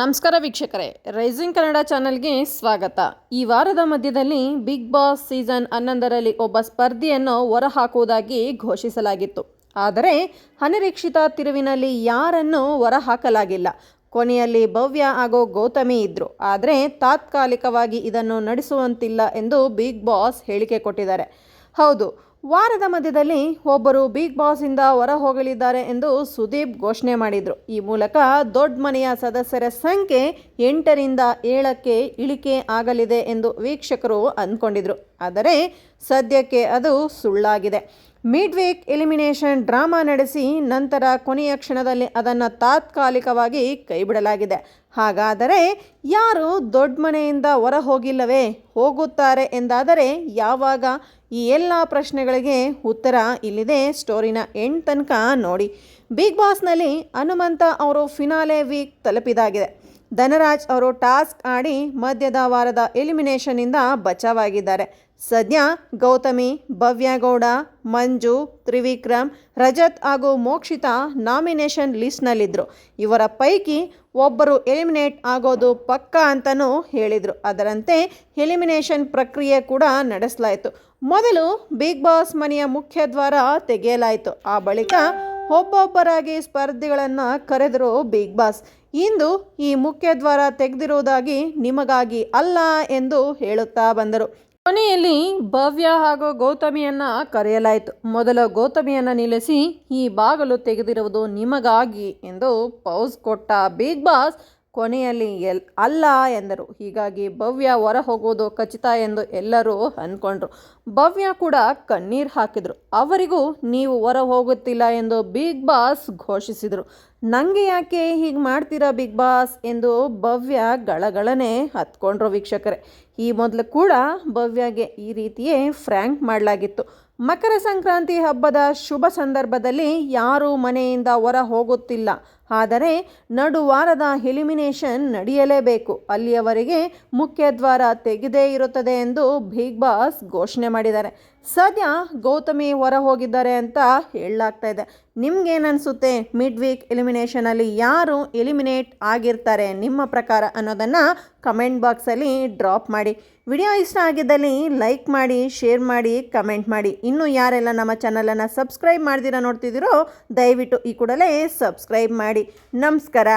ನಮಸ್ಕಾರ ವೀಕ್ಷಕರೇ ರೈಸಿಂಗ್ ಕನ್ನಡ ಚಾನೆಲ್ಗೆ ಸ್ವಾಗತ. ಈ ವಾರದ ಮಧ್ಯದಲ್ಲಿ ಬಿಗ್ ಬಾಸ್ ಸೀಸನ್ ಹನ್ನೊಂದರಲ್ಲಿ ಒಬ್ಬ ಸ್ಪರ್ಧಿಯನ್ನು ಹೊರಹಾಕುವುದಾಗಿ ಘೋಷಿಸಲಾಗಿತ್ತು. ಆದರೆ ಅನಿರೀಕ್ಷಿತ ತಿರುವಿನಲ್ಲಿ ಯಾರನ್ನು ಹೊರಹಾಕಲಾಗಿಲ್ಲ. ಕೊನೆಯಲ್ಲಿ ಭವ್ಯ ಹಾಗೂ ಗೌತಮಿ ಇದ್ರು. ಆದರೆ ತಾತ್ಕಾಲಿಕವಾಗಿ ಇದನ್ನು ನಡೆಸುವಂತಿಲ್ಲ ಎಂದು ಬಿಗ್ ಬಾಸ್ ಹೇಳಿಕೆ ಕೊಟ್ಟಿದ್ದಾರೆ. ಹೌದು ವಾರದ ಮಧ್ಯದಲ್ಲಿ ಒಬ್ಬರು ಬಿಗ್ ಬಾಸ್ನಿಂದ ಹೊರ ಹೋಗಲಿದ್ದಾರೆ ಎಂದು ಸುದೀಪ್ ಘೋಷಣೆ ಮಾಡಿದರು. ಈ ಮೂಲಕ ದೊಡ್ಡ ಮನೆಯ ಸದಸ್ಯರ ಸಂಖ್ಯೆ ಎಂಟರಿಂದ ಏಳಕ್ಕೆ ಇಳಿಕೆ ಆಗಲಿದೆ ಎಂದು ವೀಕ್ಷಕರು ಅಂದ್ಕೊಂಡಿದ್ರು. ಆದರೆ ಸದ್ಯಕ್ಕೆ ಅದು ಸುಳ್ಳಾಗಿದೆ. ಮಿಡ್ ವೀಕ್ ಎಲಿಮಿನೇಷನ್ ಡ್ರಾಮಾ ನಡೆಸಿ ನಂತರ ಕೊನೆಯ ಕ್ಷಣದಲ್ಲಿ ಅದನ್ನು ತಾತ್ಕಾಲಿಕವಾಗಿ ಕೈಬಿಡಲಾಗಿದೆ. ಹಾಗಾದರೆ ಯಾರು ದೊಡ್ಡ ಮನೆಯಿಂದ ಹೊರ ಹೋಗಿಲ್ಲವೇ ಹೋಗುತ್ತಾರೆ ಎಂದಾದರೆ ಯಾವಾಗ? ಈ ಎಲ್ಲ ಪ್ರಶ್ನೆಗಳಿಗೆ ಉತ್ತರ ಇಲ್ಲಿದೆ. ಸ್ಟೋರಿನ ಎಂಡ್ ತನಕ ನೋಡಿ. ಬಿಗ್ ಬಾಸ್ನಲ್ಲಿ ಹನುಮಂತ ಅವರು ಫಿನಾಲೆ ವೀಕ್ ತಲುಪಿದಾಗಿದೆ. ಧನರಾಜ್ ಅವರು ಟಾಸ್ಕ್ ಆಡಿ ಮಧ್ಯದ ವಾರದ ಎಲಿಮಿನೇಷನ್ನಿಂದ ಬಚಾವಾಗಿದ್ದಾರೆ. ಸದ್ಯ ಗೌತಮಿ, ಭವ್ಯಗೌಡ, ಮಂಜು, ತ್ರಿವಿಕ್ರಮ್, ರಜತ್ ಹಾಗೂ ಮೋಕ್ಷಿತಾ ನಾಮಿನೇಷನ್ ಲಿಸ್ಟ್ನಲ್ಲಿದ್ದರು ಇವರ ಪೈಕಿ ಒಬ್ಬರು ಎಲಿಮಿನೇಟ್ ಆಗೋದು ಪಕ್ಕ ಅಂತಲೂ ಹೇಳಿದರು. ಅದರಂತೆ ಎಲಿಮಿನೇಷನ್ ಪ್ರಕ್ರಿಯೆ ಕೂಡ ನಡೆಸಲಾಯಿತು. ಮೊದಲು ಬಿಗ್ ಬಾಸ್ ಮನೆಯ ಮುಖ್ಯ ದ್ವಾರ ತೆಗೆಯಲಾಯಿತು. ಆ ಬಳಿಕ ಒಬ್ಬೊಬ್ಬರಾಗಿ ಸ್ಪರ್ಧಿಗಳನ್ನು ಕರೆದರು ಬಿಗ್ ಬಾಸ್ ಇಂದು ಈ ಮುಖ್ಯ ದ್ವಾರ ತೆಗೆದಿರುವುದಾಗಿ ನಿಮಗಾಗಿ ಅಲ್ಲ ಎಂದು ಹೇಳುತ್ತಾ ಬಂದರು. ಕೊನೆಯಲ್ಲಿ ಭವ್ಯ ಹಾಗೂ ಗೌತಮಿಯನ್ನ ಕರೆಯಲಾಯಿತು. ಮೊದಲ ಗೌತಮಿಯನ್ನ ನಿಲ್ಲಿಸಿ ಈ ಬಾಗಲು ತೆಗೆದಿರುವುದು ನಿಮಗಾಗಿ ಎಂದು ಪೌಸ್ ಕೊಟ್ಟ ಬಿಗ್ ಬಾಸ್ ಕೊನೆಯಲ್ಲಿ ಎಲ್, ಅಲ್ಲ ಎಂದರು. ಹೀಗಾಗಿ ಭವ್ಯ ಹೊರ ಹೋಗುವುದು ಖಚಿತ ಎಂದು ಎಲ್ಲರೂ ಅಂದ್ಕೊಂಡ್ರು. ಭವ್ಯ ಕೂಡ ಕಣ್ಣೀರು ಹಾಕಿದರು. ಅವರಿಗೂ ನೀವು ಹೊರ ಹೋಗುತ್ತಿಲ್ಲ ಎಂದು ಬಿಗ್ ಬಾಸ್ ಘೋಷಿಸಿದರು. ನನಗೆ ಯಾಕೆ ಹೀಗೆ ಮಾಡ್ತೀರಾ ಬಿಗ್ ಬಾಸ್ ಎಂದು ಭವ್ಯ ಗಳಗಳನೆ ಹತ್ಕೊಂಡ್ರು ವೀಕ್ಷಕರೇ. ಈ ಮೊದಲು ಕೂಡ ಭವ್ಯಗೆ ಈ ರೀತಿಯೇ ಫ್ರ್ಯಾಂಕ್ ಮಾಡಲಾಗಿತ್ತು. ಮಕರ ಸಂಕ್ರಾಂತಿ ಹಬ್ಬದ ಶುಭ ಸಂದರ್ಭದಲ್ಲಿ ಯಾರೂ ಮನೆಯಿಂದ ಹೊರ ಹೋಗುತ್ತಿಲ್ಲ ಆದರೆ ನಡುವಾರದ ಎಲಿಮಿನೇಷನ್ ನಡೆಯಲೇಬೇಕು. ಅಲ್ಲಿಯವರೆಗೆ ಮುಖ್ಯದ್ವಾರ ತೆಗೆದೇ ಇರುತ್ತದೆ ಎಂದು ಬಿಗ್ ಬಾಸ್ ಘೋಷಣೆ ಮಾಡಿದ್ದಾರೆ. ಸದ್ಯ ಗೌತಮಿ ಹೊರ ಹೋಗಿದ್ದಾರೆ ಅಂತ ಹೇಳಲಾಗ್ತಾ ಇದೆ. ನಿಮ್ಗೇನನ್ಸುತ್ತೆ? ಮಿಡ್ ವೀಕ್ ಎಲಿಮಿನೇಷನಲ್ಲಿ ಯಾರು ಎಲಿಮಿನೇಟ್ ಆಗಿರ್ತಾರೆ ನಿಮ್ಮ ಪ್ರಕಾರ ಅನ್ನೋದನ್ನು ಕಮೆಂಟ್ ಬಾಕ್ಸಲ್ಲಿ ಡ್ರಾಪ್ ಮಾಡಿ. ವಿಡಿಯೋ ಇಷ್ಟ ಆಗಿದ್ದಲ್ಲಿ ಲೈಕ್ ಮಾಡಿ ಶೇರ್ ಮಾಡಿ ಕಮೆಂಟ್ ಮಾಡಿ. ಇನ್ನೂ ಯಾರೆಲ್ಲ ನಮ್ಮ ಚಾನಲನ್ನು ಸಬ್ಸ್ಕ್ರೈಬ್ ಮಾಡ್ದಿರ ನೋಡ್ತಿದ್ದೀರೋ ದಯವಿಟ್ಟು ಈ ಕೂಡಲೇ ಸಬ್ಸ್ಕ್ರೈಬ್ ಮಾಡಿ. ನಮಸ್ಕಾರ.